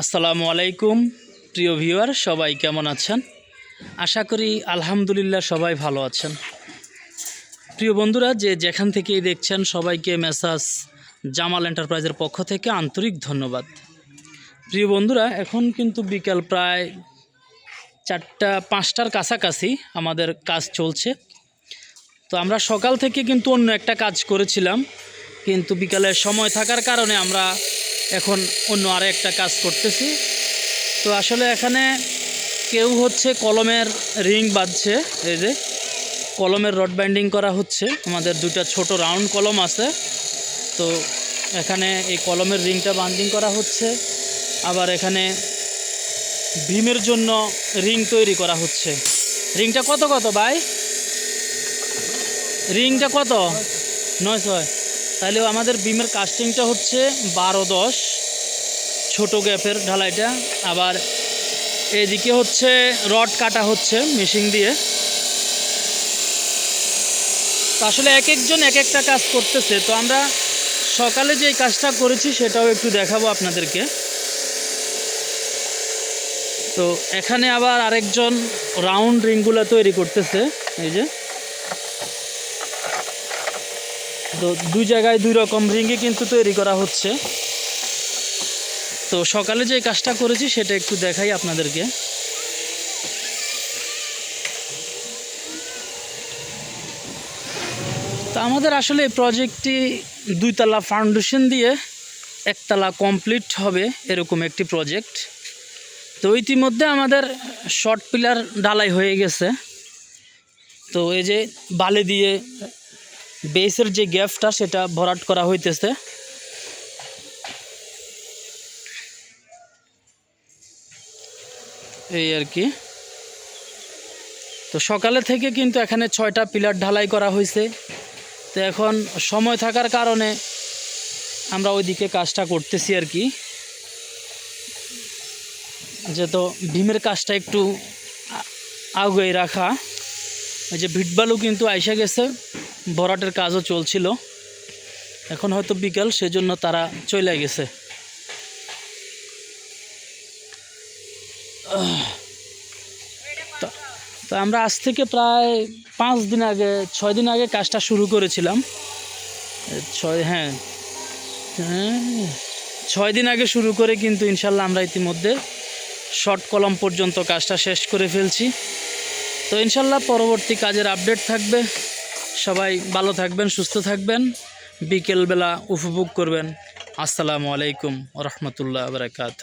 আসসালামু আলাইকুম, প্রিয় ভিউয়ার, সবাই কেমন আছেন? আশা করি আলহামদুলিল্লাহ সবাই ভালো আছেন। প্রিয় বন্ধুরা, যে যেখান থেকেই দেখছেন, সবাইকে মেসাজ জামাল এন্টারপ্রাইজের পক্ষ থেকে আন্তরিক ধন্যবাদ। প্রিয় বন্ধুরা, এখন কিন্তু বিকাল প্রায় চারটা, পাঁচটার কাছাকাছি আমাদের কাজ চলছে। তো আমরা সকাল থেকে কিন্তু অন্য একটা কাজ করেছিলাম, কিন্তু বিকালে সময় থাকার কারণে আমরা এখন অন্য আরও একটা কাজ করতেছি। তো আসলে এখানে কেউ হচ্ছে কলমের রিং বাঁধছে, এই যে। কলমের রড বাইন্ডিং করা হচ্ছে। আমাদের দুটা ছোট রাউন্ড কলম আছে। তো এখানে এই কলমের রিংটা বান্ডিং করা হচ্ছে। আবার এখানে ভীমের জন্য রিং তৈরি করা হচ্ছে। রিংটা কত কত ভাই? রিংটা কত? নয় ছয়। তাহলে আমাদের বিমের কাস্টিংটা হচ্ছে বারো দশ। ছোটো গ্যাপের ঢালাইটা। আবার এদিকে হচ্ছে রড কাটা হচ্ছে মেশিন দিয়ে। আসলে এক একজন এক একটা কাজ করতেছে। তো আমরা সকালে যে কাজটা করেছি সেটাও একটু দেখাবো আপনাদেরকে। তো এখানে আবার আরেকজন রাউন্ড রিংগুলো তৈরি করতেছে। এই যে। তো দুই জায়গায় দুই রকম রিঙ্গি কিন্তু তৈরি করা হচ্ছে। তো সকালে যে কাজটা করেছি সেটা একটু দেখাই আপনাদেরকে। তো আমাদের আসলে এই প্রজেক্টটি দুইতলা ফাউন্ডেশন দিয়ে একতলা কমপ্লিট হবে এরকম একটি প্রজেক্ট তো ইতিমধ্যে আমাদের শর্ট পিলার ঢালাই হয়ে গেছে। তো এই যে বালি দিয়ে বেসের যে গ্যাপটা, সেটা ভরাট করা হইতেছে। এই আর কি। তো সকালে থেকে কিন্তু এখানে ছয়টা পিলার ঢালাই করা হয়েছে তো এখন সময় থাকার কারণে আমরা ওইদিকে কাজটা করতেছি আর কি। যেহেতু ভীমের কাজটা একটু আগে রাখা যে ভিটবালু কিন্তু আইসা গেছে। ভরাটের কাজও চলছিল। এখন হয়তো বিকাল, সেজন্য তারা চলে গেছে। তা আমরা আজ থেকে প্রায় পাঁচ দিন আগে, ছয় দিন আগে কাজটা শুরু করেছিলাম। ছয় হ্যাঁ। হ্যাঁ ছয় দিন আগে শুরু করে কিন্তু ইনশাল্লাহ আমরা ইতিমধ্যে শর্ট কলম পর্যন্ত কাজটা শেষ করে ফেলছি। তো ইনশাল্লাহ পরবর্তী কাজের আপডেট থাকবে। সবাই ভালো থাকবেন সুস্থ থাকবেন। বিকেলবেলা উপভোগ করবেন। আসসালামু আলাইকুম রহমতুল্লাহ বারকাত